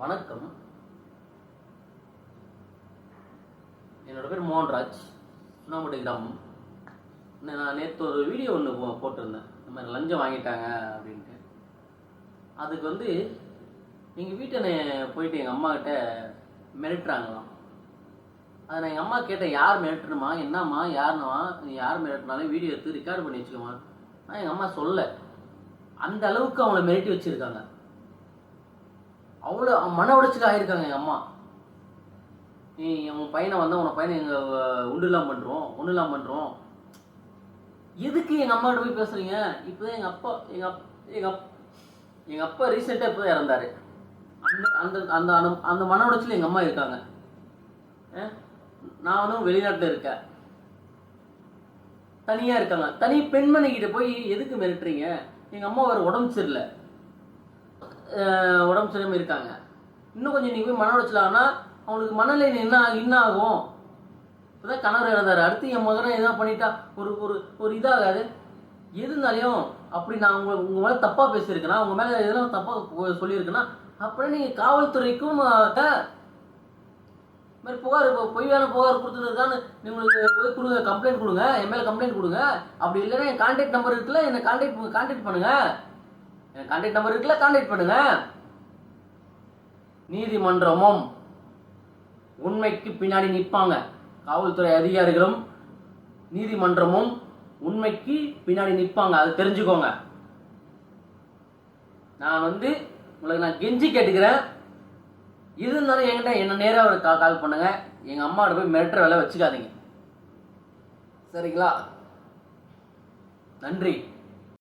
வணக்கம். என்னோட பேர் மோகன்ராஜ். சுண்ணாம்பட்டி கிராமம் நான் நேற்று ஒரு வீடியோ ஒன்று போட்டிருந்தேன். இந்த மாதிரி லஞ்சம் வாங்கிட்டாங்க அப்படின்ட்டு. அதுக்கு வந்து எங்கள் வீட்டை போயிட்டு எங்கள் அம்மாக்கிட்ட மிரட்டுறாங்களாம். அதை நான் எங்கள் அம்மா கேட்டேன் யார் மிரட்டணுமா என்னம்மா? யாருன்னுமா நீ யார் மிரட்டினாலும் வீடியோ எடுத்து ரெக்கார்ட் பண்ணி வச்சுக்கோமா ஆனால் எங்கள் அம்மா சொல்ல அந்த அளவுக்கு அவங்கள மிரட்டி வச்சுருக்காங்க. அவ்வளோ மன உடைச்சிக்க ஆகியிருக்காங்க எங்கள் அம்மா. நீ உன் பையனை வந்தால் உன் பையனை எங்கள் உண்டுலாம் பண்ணுறோம் ஒன்றுலாம் பண்ணுறோம் எதுக்கு எங்கள் அம்மாட்ட போய் பேசுகிறீங்க இப்போ தான் எங்கள் அப்பா எங்கள் அப் எங்கள் அப் எங்கள் அப்பா ரீசெண்டாக இப்போ இறந்தாரு. அந்த அந்த அந்த அனு- அந்த மன உடைச்சில் எங்கள் அம்மா இருக்காங்க. நானும் வெளிநாட்டில் இருக்கேன். தனியாக இருக்காங்க. தனி பெண்மணிக்கிட்ட போய் எதுக்கு மிரட்டுறீங்க? எங்கள் அம்மா வேறு உடம்பு சரியில்லை. உடம்பு சரியாமல் இருக்காங்க. இன்னும் கொஞ்சம் நீங்கள் போய் மன உடைச்சல் ஆனால் அவங்களுக்கு மனநிலை என்ன ஆகும்- என்ன ஆகும்? இப்போதான் கணவர் இறந்தாரு. அடுத்து என் மகனை எதனா பண்ணிட்டா ஒரு ஒரு ஒரு இதாகாது. எதுனாலையும் அப்படி நான் உங்க உங்க மேலே தப்பாக பேசியிருக்கேன்னா உங்க மேலே எதனா தப்பாக சொல்லியிருக்கேன்னா அப்படியே நீங்கள் காவல்துறைக்கும் மாதிரி புகார் இப்போ பொய்யான புகார் கொடுத்துருக்கான்னு உங்களுக்கு போய் கொடுங்க கம்ப்ளைண்ட் கொடுங்க என் மேலே கம்ப்ளைண்ட் கொடுங்க. அப்படி இல்லைன்னா என் கான்டாக்ட் நம்பர் இருக்குல்ல என்னை கான்டாக்ட் கான்டாக்ட் பண்ணுங்க. என் கான்டாக்ட் நம்பர் இருக்குல்ல கான்டாக்ட் பண்ணுங்க. நீதிமன்றமும் உண்மைக்கு பின்னாடி நிற்பாங்க. காவல்துறை அதிகாரிகளும் நீதிமன்றமும் உண்மைக்கு பின்னாடி நிற்பாங்க. அதை தெரிஞ்சுக்கோங்க. நான் வந்து உங்களுக்கு நான் கெஞ்சி கேட்டுக்கிறேன். இது இருந்தாலும் என்கிட்ட என்ன நேராக ஒரு கால் கால் பண்ணுங்க. எங்க அம்மாவோட போய் மிரட்டுற வேலை வச்சுக்காதீங்க. சரிங்களா? நன்றி.